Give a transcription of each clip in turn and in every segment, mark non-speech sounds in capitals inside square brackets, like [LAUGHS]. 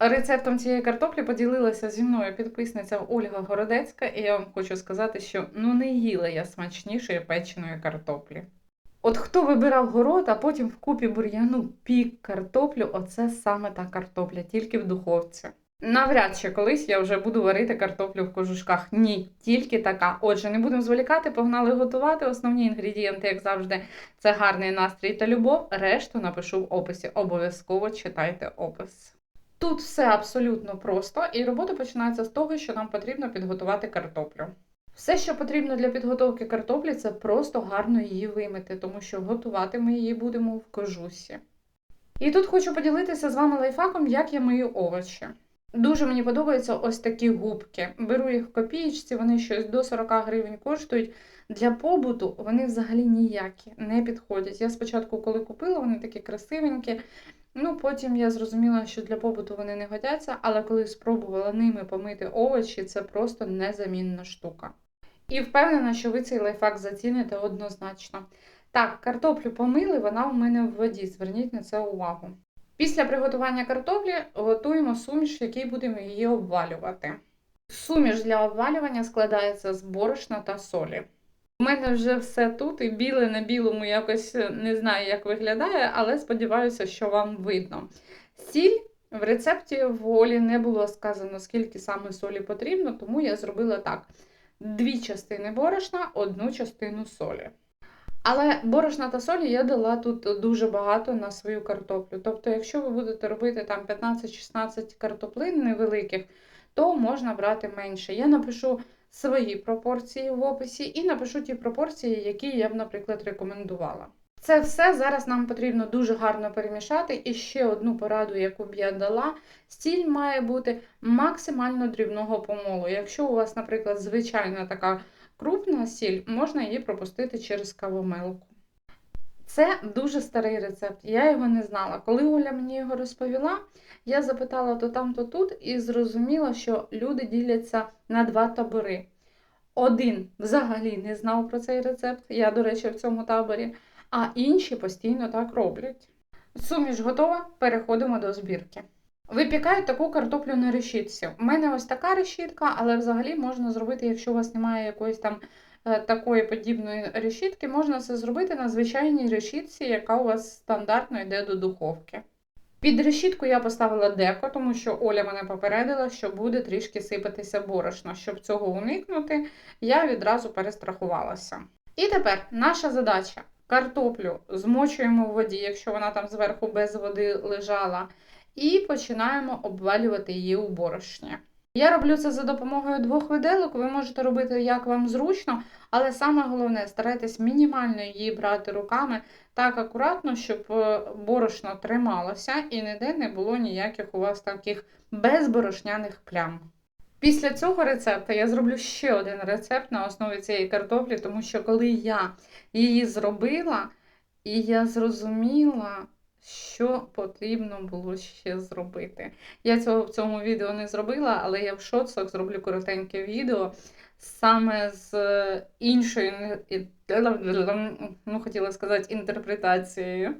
Рецептом цієї картоплі поділилася зі мною підписниця Ольга Городецька, і я вам хочу сказати, що ну не їла я смачнішої печеної картоплі. От хто вибирав город, а потім в купі бур'яну пік картоплю, оце саме та картопля, тільки в духовці. Навряд чи колись я вже буду варити картоплю в кожушках. Ні, тільки така. Отже, не будемо зволікати, погнали готувати. Основні інгредієнти, як завжди, це гарний настрій та любов. Решту напишу в описі. Обов'язково читайте опис. Тут все абсолютно просто, і робота починається з того, що нам потрібно підготувати картоплю. Все, що потрібно для підготовки картоплі, це просто гарно її вимити, тому що готувати ми її будемо в кожусі. І тут хочу поділитися з вами лайфхаком, як я мию овочі. Дуже мені подобаються ось такі губки. Беру їх в копієчці, вони щось до 40 гривень коштують. Для побуту вони взагалі ніякі не підходять. Я спочатку, коли купила, вони такі красивенькі. Ну, потім я зрозуміла, що для побуту вони не годяться, але коли спробувала ними помити овочі, це просто незамінна штука. І впевнена, що ви цей лайфхак заціните однозначно. Так, картоплю помили, вона у мене в воді. Зверніть на це увагу. Після приготування картоплі готуємо суміш, в який будемо її обвалювати. Суміш для обвалювання складається з борошна та солі. У мене вже все тут, і біле на білому якось не знаю, як виглядає, але сподіваюся, що вам видно. Сіль в рецепті в Олі не було сказано, скільки саме солі потрібно, тому я зробила так: дві частини борошна, одну частину солі. Але борошна та солі я дала тут дуже багато на свою картоплю. Тобто, якщо ви будете робити там 15-16 картоплин невеликих, то можна брати менше. Я напишу свої пропорції в описі і напишу ті пропорції, які я б, наприклад, рекомендувала. Це все зараз нам потрібно дуже гарно перемішати. І ще одну пораду, яку б я дала: стіль має бути максимально дрібного помолу. Якщо у вас, наприклад, звичайна така крупна сіль, можна її пропустити через кавомелку. Це дуже старий рецепт, я його не знала. Коли Оля мені його розповіла, я запитала то там, то тут і зрозуміла, що люди діляться на два табори. Один взагалі не знав про цей рецепт, я, до речі, в цьому таборі, а інші постійно так роблять. Суміш готова, переходимо до збірки. Випікаю таку картоплю на решітці. У мене ось така решітка, але взагалі можна зробити, якщо у вас немає якоїсь там такої подібної решітки, можна це зробити на звичайній решітці, яка у вас стандартно йде до духовки. Під решітку я поставила деко, тому що Оля мене попередила, що буде трішки сипатися борошно. Щоб цього уникнути, я відразу перестрахувалася. І тепер наша задача: картоплю змочуємо в воді, якщо вона там зверху без води лежала, і починаємо обвалювати її у борошні. Я роблю це за допомогою двох виделок, ви можете робити як вам зручно, але саме головне, старайтесь мінімально її брати руками так акуратно, щоб е, борошно трималося і ніде не було ніяких у вас таких безборошняних плям. Після цього рецепту я зроблю ще один рецепт на основі цієї картоплі, тому що коли я її зробила, і я зрозуміла, що потрібно було ще зробити. Я цього в цьому відео не зробила, але я в шоцах зроблю коротеньке відео саме з іншою, ну, хотіла сказати, інтерпретацією.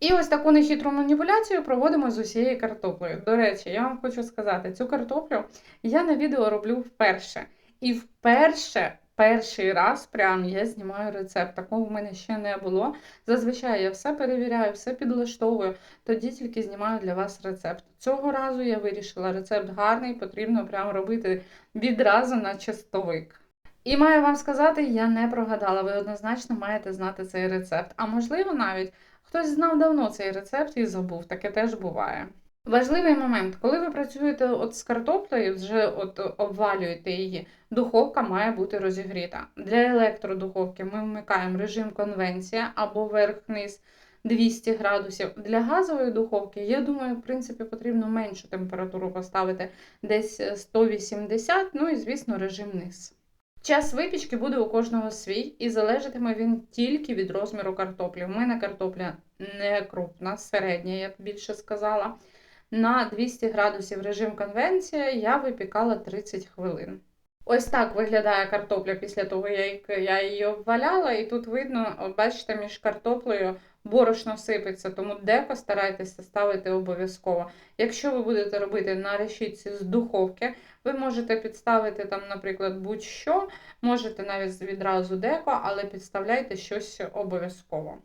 І ось таку нехитру маніпуляцію проводимо з усією картоплею. До речі, я вам хочу сказати, цю картоплю я на відео роблю вперше. І вперше, перший раз прям я знімаю рецепт. Такого в мене ще не було. Зазвичай я все перевіряю, все підлаштовую, тоді тільки знімаю для вас рецепт. Цього разу я вирішила, рецепт гарний, потрібно прям робити відразу на чистовик. І маю вам сказати, я не прогадала, ви однозначно маєте знати цей рецепт. А можливо, навіть хтось знав давно цей рецепт і забув, таке теж буває. Важливий момент, коли ви працюєте от з картоплею, вже от обвалюєте її, духовка має бути розігріта. Для електродуховки ми вмикаємо режим конвенція або верх-низ 200 градусів. Для газової духовки, я думаю, в принципі, потрібно меншу температуру поставити десь 180, ну і, звісно, режим низ. Час випічки буде у кожного свій, і залежатиме він тільки від розміру картоплі. У мене картопля не крупна, середня, я б більше сказала. На 200 градусів режим конвенція я випікала 30 хвилин. Ось так виглядає картопля після того, як я її обваляла, і тут видно, бачите, між картоплею борошно сипеться, тому деко старайтеся ставити обов'язково. Якщо ви будете робити на решітці з духовки, ви можете підставити там, наприклад, будь-що, можете навіть відразу деко, але підставляйте щось обов'язково.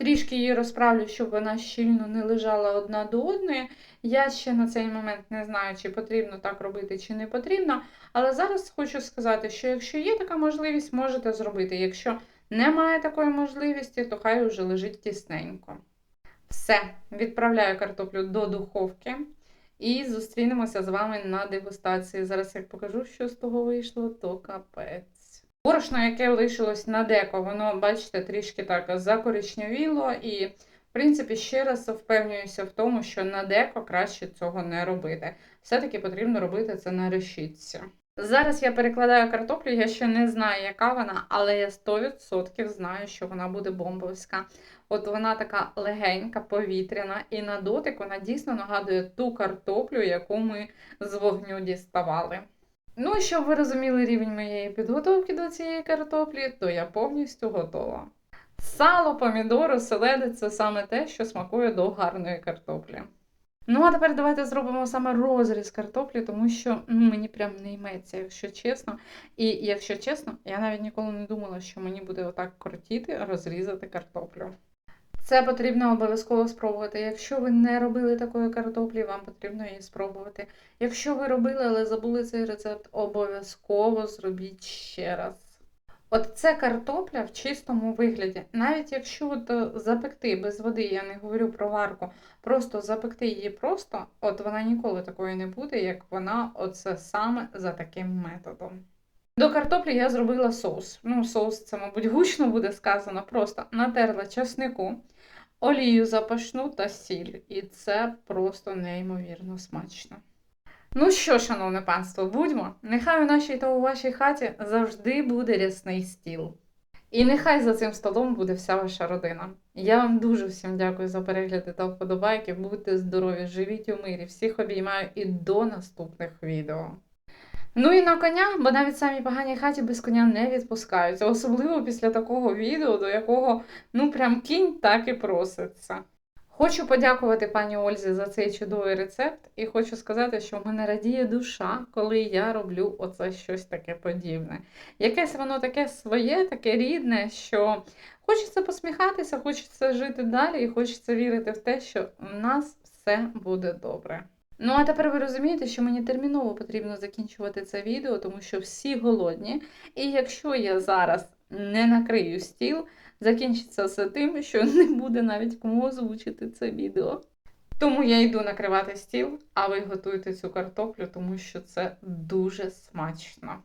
Трішки її розправлю, щоб вона щільно не лежала одна до одної. Я ще на цей момент не знаю, чи потрібно так робити, чи не потрібно. Але зараз хочу сказати, що якщо є така можливість, можете зробити. Якщо немає такої можливості, то хай вже лежить тісненько. Все, відправляю картоплю до духовки і зустрінемося з вами на дегустації. Зараз як покажу, що з того вийшло, то капець. Борошно, яке лишилось на деко, воно, бачите, трішки так закоричневіло і. В принципі, ще раз впевнююся в тому, що на деко краще цього не робити. Все-таки потрібно робити це на решітці. Зараз я перекладаю картоплю, я ще не знаю, яка вона, але я 100% знаю, що вона буде бомбовська. От вона така легенька, повітряна, і на дотик вона дійсно нагадує ту картоплю, яку ми з вогню діставали. Ну, щоб ви розуміли рівень моєї підготовки до цієї картоплі, то я повністю готова. Сало, помідори, селедець це саме те, що смакує до гарної картоплі. Ну, а тепер давайте зробимо саме розріз картоплі, тому що ну, мені прям не йметься, якщо чесно. І якщо чесно, я навіть ніколи не думала, що мені буде отак кортіти розрізати картоплю. Це потрібно обов'язково спробувати. Якщо ви не робили такої картоплі, вам потрібно її спробувати. Якщо ви робили, але забули цей рецепт, обов'язково зробіть ще раз. От це картопля в чистому вигляді. Навіть якщо от е, запекти без води, я не говорю про варку, просто запекти її просто, от вона ніколи такої не буде, як вона оце саме за таким методом. До картоплі я зробила соус. Ну, соус це, мабуть, гучно буде сказано. Просто натерла часнику, олію запашну та сіль. І це просто неймовірно смачно. Ну що, шановне панство, будьмо, нехай у нашій та у вашій хаті завжди буде рясний стіл. І нехай за цим столом буде вся ваша родина. Я вам дуже всім дякую за перегляди та вподобайки. Будьте здорові, живіть у мирі, всіх обіймаю і до наступних відео. Ну і на коня, бо навіть самі погані хаті без коня не відпускаються, особливо після такого відео, до якого ну прям кінь так і проситься. Хочу подякувати пані Ользі за цей чудовий рецепт, і хочу сказати, що в мене радіє душа, коли я роблю оце щось таке подібне. Якесь воно таке своє, таке рідне, що хочеться посміхатися, хочеться жити далі, і хочеться вірити в те, що в нас все буде добре. Ну, а тепер ви розумієте, що мені терміново потрібно закінчувати це відео, тому що всі голодні. І якщо я зараз не накрию стіл, закінчиться все тим, що [LAUGHS] не буде навіть кому озвучити це відео. Тому я йду накривати стіл, а ви готуйте цю картоплю, тому що це дуже смачно.